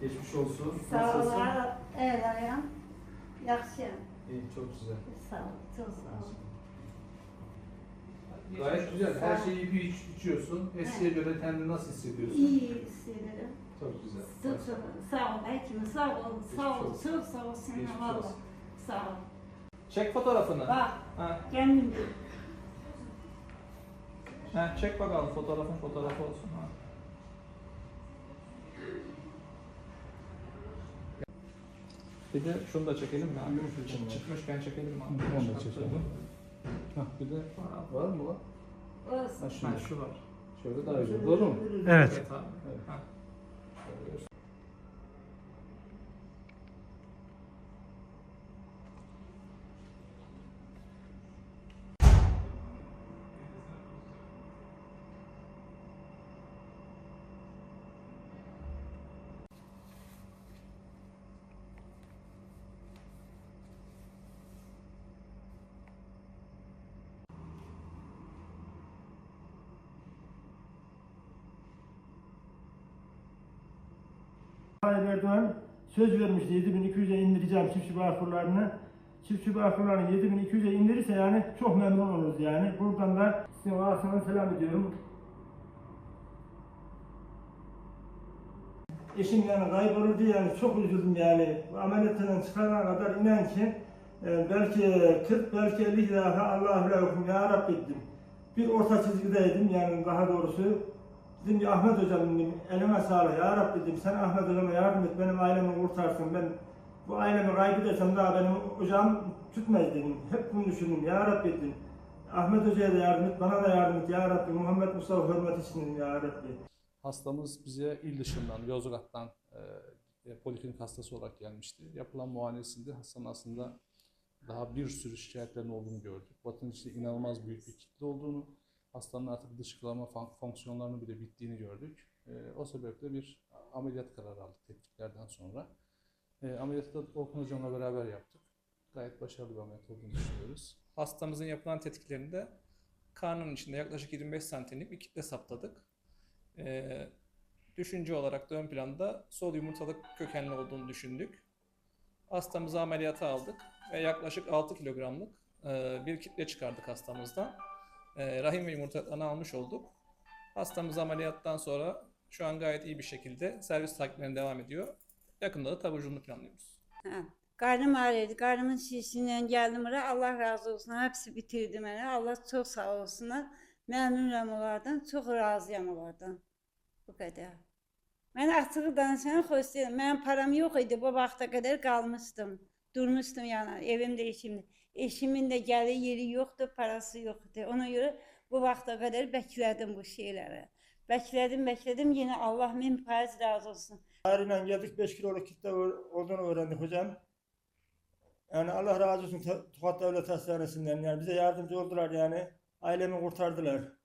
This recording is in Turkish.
Geçmiş olsun. Sağ ol. Nasılsın? Evet ayağım. Yaxşıyam. İyi, çok güzel. Sağ ol. Çok sağ ol. Gayet güzel. Her Sağ ol. şeyi bir iç, içiyorsun. Eskiye göre kendini nasıl hissediyorsun? İyi hissederim. Çok güzel. Çok çok sağ ol. Hekim sağ ol. Sağ ol. Çok sağ ol Geçmiş valla. olsun. Sağ ol. Çek fotoğrafını. Bak Ha, kendim ha, çek bakalım fotoğrafın fotoğrafı olsun. Ha. Bir de şunu da çekelim mi? abi? Abi. Çıkmışken çekelim mi? Abi? onu da çekelim. Hah, bir de var mı lan? Ha, Ha, şu. var. Şöyle daha güzel. Doğru mu? Evet. Evet abi. Evet. Ha. Tayyip Erdoğan söz vermişti 7200'e indireceğim çiftçi bağkurlarını. Çiftçi bağkurlarını 7200'e indirirse yani çok memnun oluruz yani. Buradan da sizin ağzına selam ediyorum. Eşim yani kaybolurdu yani çok üzüldüm yani. Ameliyatından çıkarana kadar inan ki e, belki 40 belki 50 defa Allah'a layıkım ya Rabbi dedim. Bir orta çizgideydim yani daha doğrusu. Dedim ki Ahmet hocam dedim, elime sağlık ya Rabbi dedim. Sen Ahmet hocama yardım et benim ailemi kurtarsın. Ben bu ailemi kaybedersem daha benim hocam tutmaz dedim. Hep bunu düşündüm ya Rabbi dedim. Ahmet hocaya da yardım et, bana da yardım et ya Rabbi. Muhammed Mustafa hürmet için ya Rabbi. Hastamız bize il dışından, Yozgat'tan e, poliklinik hastası olarak gelmişti. Yapılan muayenesinde hastanın aslında daha bir sürü şikayetlerin olduğunu gördük. Batın içinde inanılmaz büyük bir kitle olduğunu, hastanın artık dışkılama fon- fonksiyonlarının bile bittiğini gördük. E, o sebeple bir ameliyat kararı aldık tetkiklerden sonra. E, ameliyatı da Orkun Hocam'la beraber yaptık. Gayet başarılı bir ameliyat olduğunu düşünüyoruz. Hastamızın yapılan tetkiklerinde karnının içinde yaklaşık 25 santimlik bir kitle saptadık. Ee, düşünce olarak da ön planda sol yumurtalık kökenli olduğunu düşündük. Hastamızı ameliyata aldık ve yaklaşık 6 kilogramlık e, bir kitle çıkardık hastamızdan. E, rahim ve yumurtalıklarını almış olduk. Hastamız ameliyattan sonra şu an gayet iyi bir şekilde servis takiplerine devam ediyor. Yakında da taburculuğunu planlıyoruz. Ha. Karnım ağrıyordu. Karnımın şişinden geldim buraya. Allah razı olsun. Hepsi bitirdi beni. Allah çok sağ olsunlar. Memnunum onlardan. Çok razıyam onlardan. Bu kadar. Ben açığı danışanı xoşlayıram. Mənim param yox idi. Bu vaxta qədər qalmışdım. Durmuşdum yəni evimdə eşimdə. Eşimin də gəli yeri yoxdur, parası yoxdur. Ona görə bu vaxta qədər bəklədim bu şeyləri. Bəklədim, bəklədim. Yenə Allah min faiz razı olsun. Ağrıyla geldik 5 kiloluk kitle olduğunu öğrendik hocam. Yani Allah razı olsun Tokat Devlet Hastanesi'nden yani bize yardımcı oldular yani. Ailemi kurtardılar.